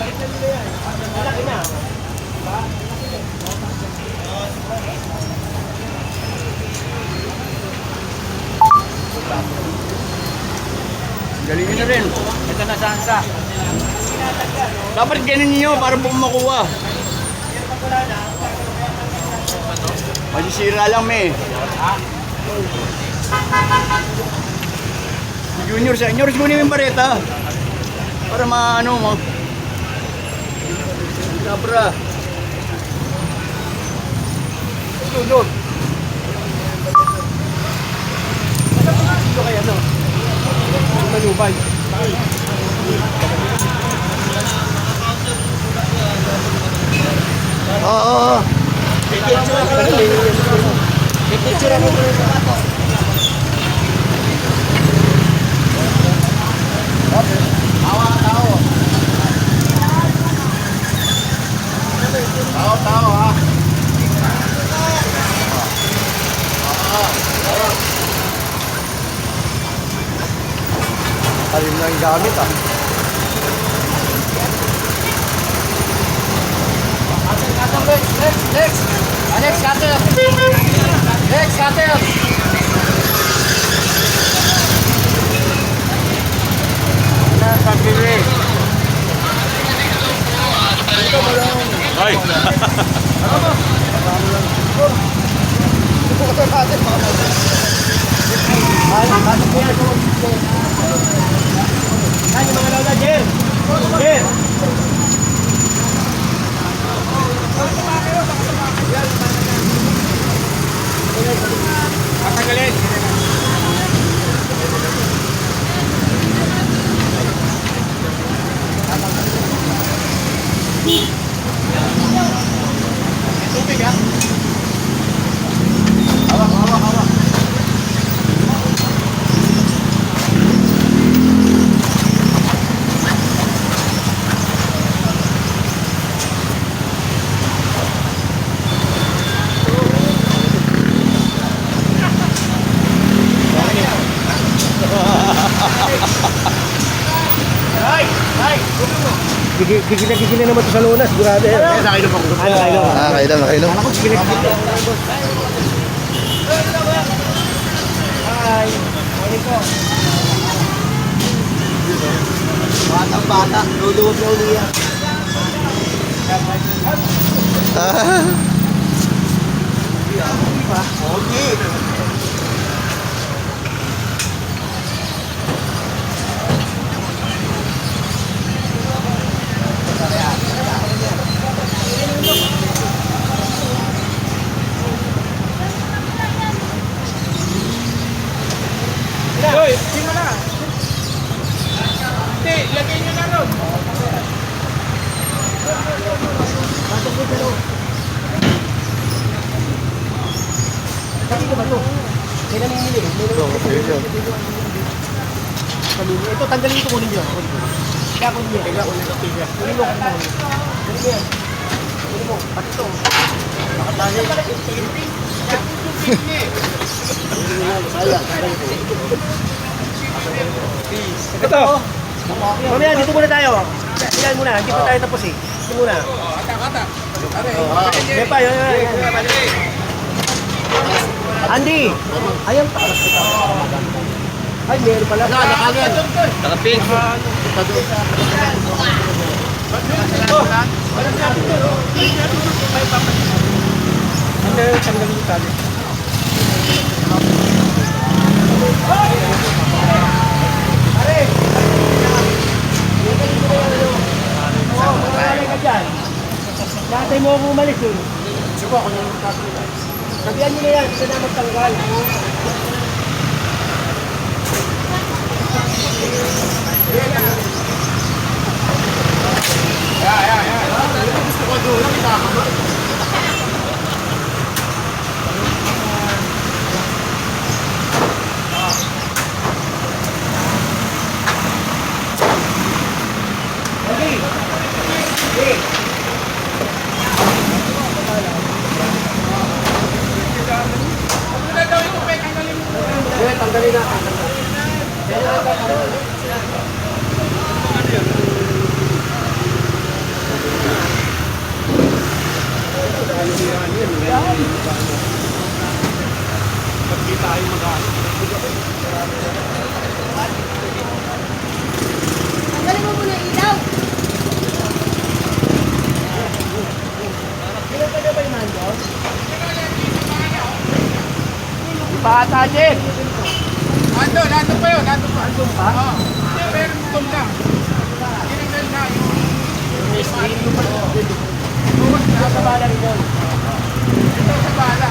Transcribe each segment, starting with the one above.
Galing nyo rin. Ito na sansa. Dapat ganun nyo para po makuha. Masisira lang may. Junior sa junior mo yung bareta. Para maano mo. Labra. Sunod. Ito kaya no? Manubay. Oo, oo, oo. Tao, tao ha. Alim na yung gamit ah. Next, next. Next, cutter. Next, cutter. Na, pabili. Ay, Yan yung mga lauda, Jer. Jer. Patagalin. Tubig ha? Hawak, hawak, hawak. Ay! Ay! Gigil na gigil na naman ito sa luna, sigurado yan. Kaya sa akin naman. Ano kayo? Ah, kailan, kailan. Hi. Morning po. Batang bata, luluwag na uli yan. Ah, Okay. Hoy, sino na? Hindi, lagay nyo na ron. Kanino ba ito? May namimili. May namimili. Kanino? Ito, tanggalin ito Kaya kunin nyo. Kaya kunin nyo. Kunin mo. Kunin mo. Kunin mo yan. Kunin mo. Pati ito. Nakatali. Ito. Mamaya, dito muna tayo. Ilan muna. Hindi pa tayo tapos eh. Dito muna. Hindi pa. Yun, yun, yun. Andy! Ayan pa. Ay, meron pala. Nakagad. Nakapin. Ano yung tanggalin yung tali? Natay mo ako umalis yun. Sige ako na yung tatlo. Sabihan nyo na yan, sila na magtanggal. Yeah, yeah, yeah. Jen. Ando, nandun pa yun, nandun pa. Nandun pa? Oo. Hindi, meron itong lang. Tinanggal na yung... Bukas na sa bala rin yun. Ito sa bala.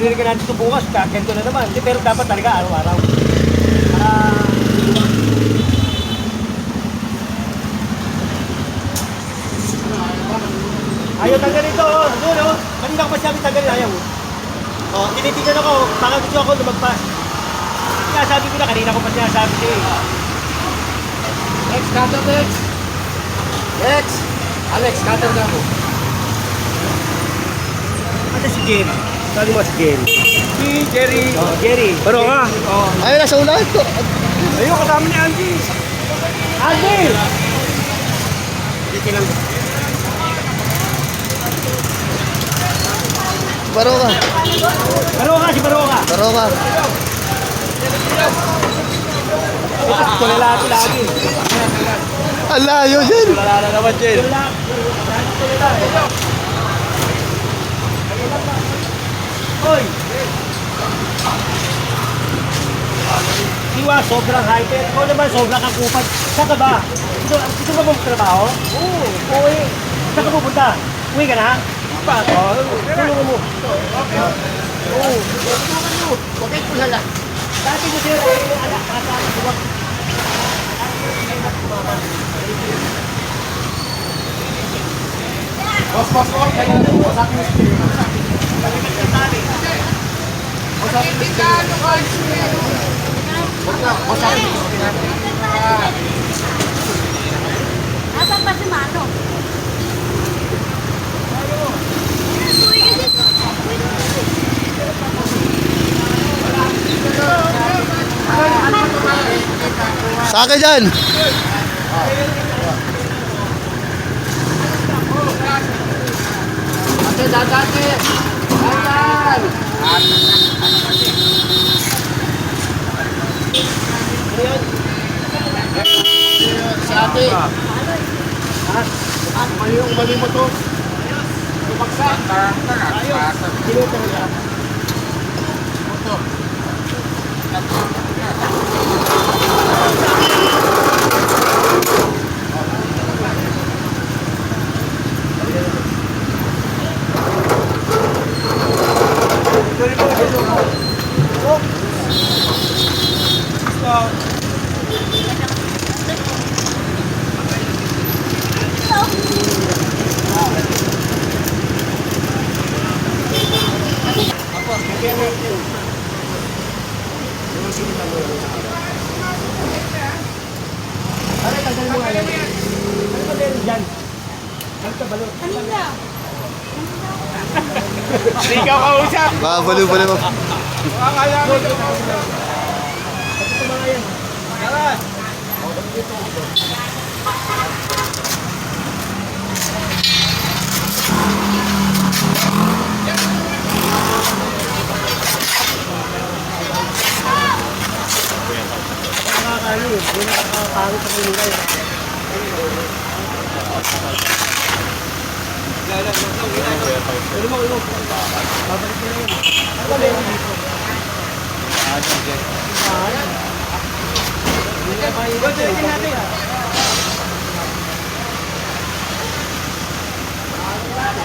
ka natin ito bukas, kakento na naman. Hindi, pero dapat talaga araw-araw. Ah, ayaw tanggalin ito, oh. Doon, oh. Kanina ko pa sabi tanggalin, ayaw. Oh, tinitingnan ako, baka gusto ako lumagpas. Kaya sabi ko na, kanina ko pa sinasabi siya eh. Lex, cutter, Lex. Lex. Alex, cutter na ako. Ano si Jerry? Sabi mo si Jerry. Si Jerry. Oh, Jerry. Pero nga. Oh. Ayun, nasa unahan to. Ayun, kasama ni Angie. Andy! Baro ka. Baroka, si Baroka. Baro ka. Ito, kulalaki lagi. Ang layo dyan. Wala na naman, Jen. Hoy! Siwa, sobrang hyper. Ikaw naman, sobrang kakupad. Saan ka ba? Gusto mo ba magtrabaho? Oo. Uwi. Saan ka pupunta? Uwi ka na? Pa? Oo. Tulungan mo. Oo. Tulungan mo. Huwag kayo kulala. Dati ko sir, ay anak, asa, huwag. Boss, boss, boss. Kaya na po. Sa akin Asan ba si Mano? Sa akin dyan. Ate, dadate. Ate. Ha? Ano ba yung bali mo to? Bumagsak. Ayos. Kinuto ko yan. Ito. Ito. Ka balot? Kanina. Hindi ikaw kausap. Babalo pa naman. Akala mo ito. Ito mga yan. Nakakaano eh. Hindi nakakapangit ang kanila Pwede mo, mo. Babalik na yun. Ano ba meron dito? Gagawin natin ah.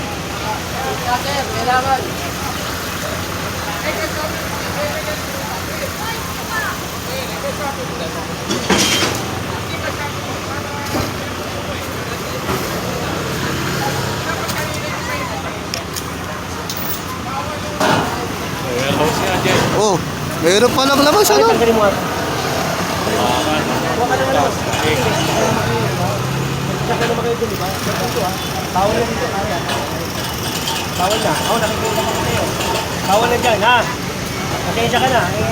Oh, mayroon pa lang labas, Ay, ano? tanggalin mo nga. Huwag ka na lang. Tsaka naman kayo dun, di ba? Ito ah. Bawal na dito, kaya. Bawal na. Ako, nakikita ko kayo. Bawal na dyan, ha? Pasensya ka na. Eh...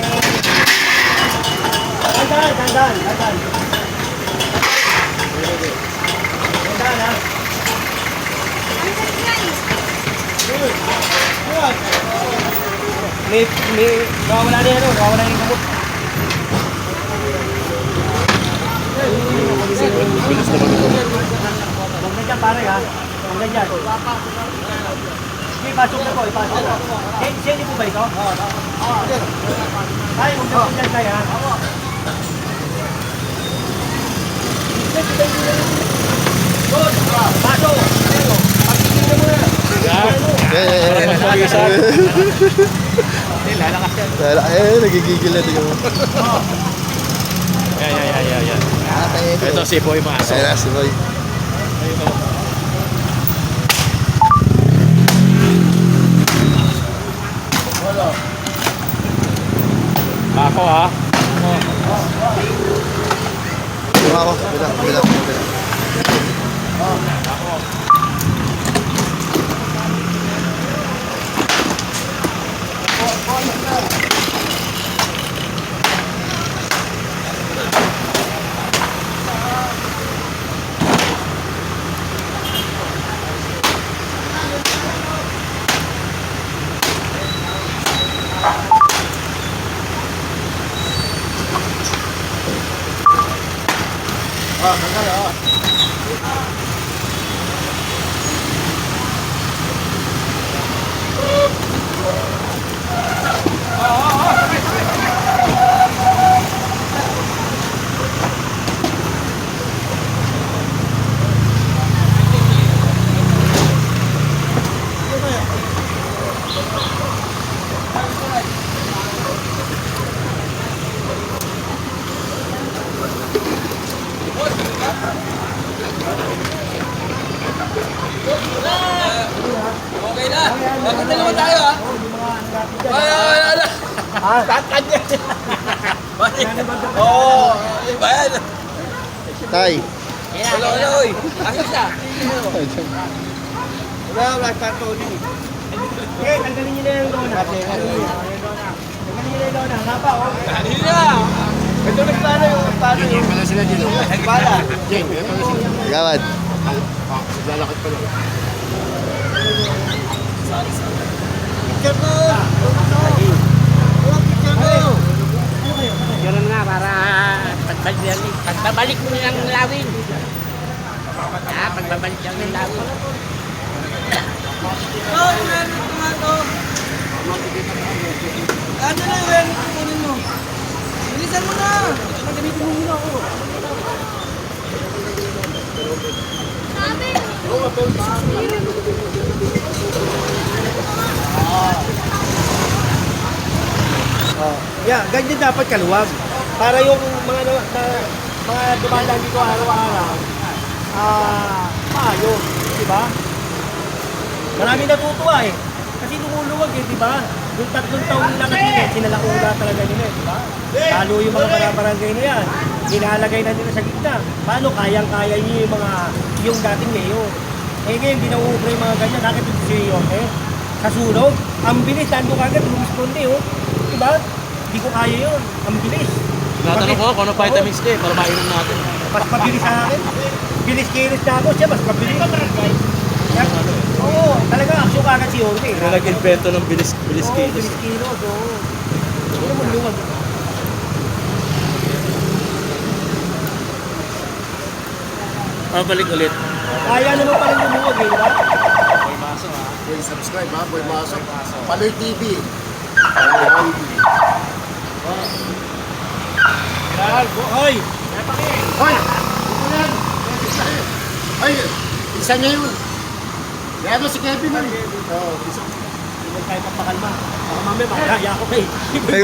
Tandaan, tandaan, tandaan. Tandaan, ha? Sakit nga eh. May, may, nawawala na ano? Nawawala na yung gamot. Huwag na dyan, pare, ha? Huwag na dyan. Sige, pasok na po, ipasok na. Senyo po ba ito? Oo. Ay, huwag na dyan, tayo, ha? Pasok! Pagkikita mo na. Eh, Hindi, lalakas yan. eh, nagigigil na tingnan mo. Yan, yan, yan, yan, yan. Ito. Si Boy Maso. Ayun na, si Boy. Ako ha. Tuma ako. Bila, bila, bila. Ha? Tay. Hello, hello, oy. Ayos na. Wala, wala, starto ulit. Okay, tanggalin niyo na yung lona. Tanggalin niyo na yung lona. Nga pa, oh. Dali na. Ito nagplano yung plano yung... Pala sila dito. Nagpala. Jane, na sila. Gawad. Lalakad pa lang. Picture mo! Picture mo! Ganun nga para pagbalik, pagbabalik mo ng lawin. Ah, pagbabalik lang ng lawin. Ano na yan? Kunin mo. Bilisan mo na. Nagamitin mo muna ako. Sabi. Oh. Yeah, ganyan dapat kaluwag. Para yung mga na, na, mga dumadaan dito araw-araw, ah, maayos, di ba? Marami natutuwa eh. Kasi lumuluwag eh, di ba? Yung tatlong taon nila kasi eh, sinalauna talaga nila, eh, di ba? Lalo yung mga barabarangay na yan, inalagay na nila sa gitna. Paano kayang-kaya niyo yung mga, yung dating mayor? Eh ngayon, hindi na uubra yung mga ganyan. Nakit yung si okay? Sa sunog, ang bilis, nandun kagad, lumisponde, oh. Di ba? Hindi ko kaya yun. Ang bilis. Tinatanong ko kung ano vitamins K para mainom natin. Mas mabilis sa akin. Bilis-kilis na ako siya, mas mabilis. Oo, talaga aksyon kagad si Jorge. Pero nag-invento ng bilis, bilis Oo, kilos. bilis kilos, oo. Ano mo luwag? Pabalik ulit. Kaya naman pa rin lumuwag eh, di ba? Boy, subscribe ha. Boy Masok. Paloy TV. Hoy! Hoy! Ito yan. Ay, isa niya yun. Kaya mo si Kevin yun. Oo, isa. Huwag tayo pampakalma. Baka mamaya makakaya ko kay. Ay,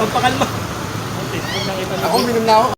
Pampakalma. Ako, minum na ako.